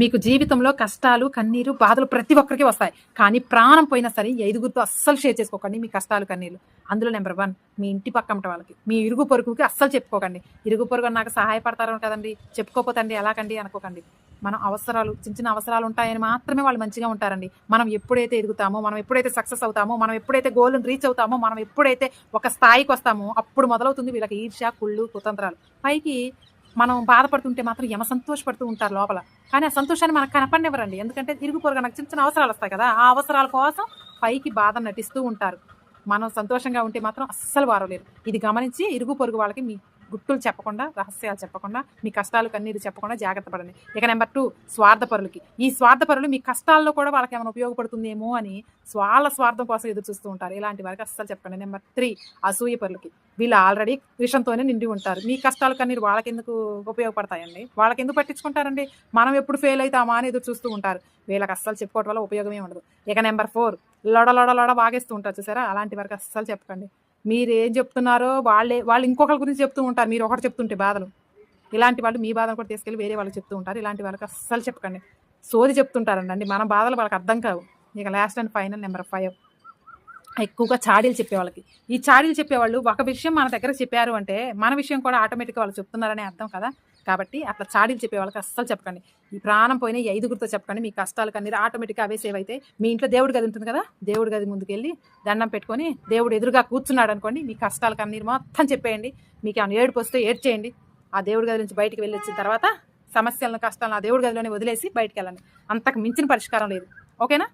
మీకు జీవితంలో కష్టాలు కన్నీరు బాధలు ప్రతి ఒక్కరికి వస్తాయి. కానీ ప్రాణం పోయినా సరే ఎదుగుతూ ఐదుగురితో అస్సలు షేర్ చేసుకోకండి మీ కష్టాలు కన్నీరు అందులో నెంబర్ వన్ మీ ఇంటి పక్కన వాళ్ళకి మీ ఇరుగు పొరుగుకి అస్సలు చెప్పుకోకండి. ఇరుగు పొరుగు నాకు సహాయపడతారు కదండి? చెప్పుకోపోతండి ఎలాగండి అనుకోకండి. మనం అవసరాలు చిన్న చిన్న అవసరాలు ఉంటాయని మాత్రమే వాళ్ళు మంచిగా ఉంటారండి. మనం ఎప్పుడైతే ఎదుగుతామో మనం ఎప్పుడైతే సక్సెస్ అవుతామో మనం ఎప్పుడైతే గోల్ని రీచ్ అవుతామో మనం ఎప్పుడైతే ఒక స్థాయికి వస్తామో అప్పుడు మొదలవుతుంది వీళ్ళకి ఈర్ష్య కుళ్ళు కుతంత్రాలు. పైకి మనం బాధపడుతుంటే మాత్రం యమ సంతోషపడుతూ ఉంటారు లోపల. కానీ ఆ సంతోషాన్ని మనకు కనపడినివ్వరండి. ఎందుకంటే ఇరుగు పొరుగు నాకు చిన్న చిన్న అవసరాలు వస్తాయి కదా ఆ అవసరాల కోసం పైకి బాధ నటిస్తూ ఉంటారు. మనం సంతోషంగా ఉంటే మాత్రం అస్సలు వారలేరు ఇది గమనించి ఇరుగు పొరుగు వాళ్ళకి మీ గుట్టులు చెప్పకుండా రహస్యాలు చెప్పకుండా మీ కష్టాలు కన్నీరు చెప్పకుండా జాగ్రత్త పడండి. ఇక నెంబర్ టూ స్వార్థపరులకి. ఈ స్వార్థపరులు మీ కష్టాల్లో కూడా వాళ్ళకి ఏమైనా ఉపయోగపడుతుందేమో అని వాళ్ళ స్వార్థం కోసం ఎదురు చూస్తూ ఉంటారు. ఇలాంటి వారికి అస్సలు చెప్పండి నెంబర్ త్రీ అసూయపరులకి. వీళ్ళు ఆల్రెడీ విషంతోనే నిండి ఉంటారు. మీ కష్టాలు కన్నీరు వాళ్ళకెందుకు ఉపయోగపడతాయండి? వాళ్ళకెందుకు పట్టించుకుంటారండి? మనం ఎప్పుడు ఫెయిల్ అవుతామా అని ఎదురు చూస్తూ ఉంటారు. వీళ్ళకి అస్సలు చెప్పుకోవడం వల్ల ఉపయోగమే ఉండదు. ఇక నెంబర్ ఫోర్ లొడ లొడ లొడ వాగేస్తూ ఉంటారు. చూసారా? అలాంటి వారికి అస్సలు చెప్పకండి. మీరు ఏం చెప్తున్నారో వాళ్ళే వాళ్ళు ఇంకొకరి గురించి చెప్తూ ఉంటారు. మీరు ఒకటి చెప్తుంటే బాధలు. ఇలాంటి వాళ్ళు మీ బాధను కూడా తీసుకెళ్ళి వేరే వాళ్ళు చెప్తూ ఉంటారు. ఇలాంటి వాళ్ళకి అస్సలు చెప్పకండి. సోది చెప్తుంటారండి మన బాధలు వాళ్ళకి అర్థం కావు. ఇక last and final number five ఎక్కువగా చాడీలు చెప్పేవాళ్ళకి ఈ చాడీలు చెప్పేవాళ్ళు ఒక విషయం మన దగ్గర చెప్పారు అంటే మన విషయం కూడా ఆటోమేటిక్గా వాళ్ళు చెప్తున్నారనే అర్థం కదా? కాబట్టి అట్లా చాడీలు చెప్పే వాళ్ళకి అస్సలు చెప్పకండి. ఈ ప్రాణం పోయిన ఈ ఐదుగురితో చెప్పకండి. మీ కష్టాలు కన్నీ ఆటోమేటిక్గా అవే సేవ్ అయితే మీ ఇంట్లో దేవుడి గది ఉంటుంది కదా? దేవుడి గది ముందుకు వెళ్ళి దండం పెట్టుకొని దేవుడు ఎదురుగా కూర్చున్నాడు అనుకోండి మీ కష్టాలు కన్నీరు మొత్తం చెప్పేయండి. మీకు ఏమైనా ఏడుపు వస్తే ఏడ్చేయండి ఆ దేవుడి గది నుంచి బయటికి వెళ్ళి వచ్చిన తర్వాత సమస్యలను కష్టాలను ఆ దేవుడి గదిలోనే వదిలేసి బయటికి వెళ్ళండి. అంతకు మించిన పరిష్కారం లేదు. ఓకేనా?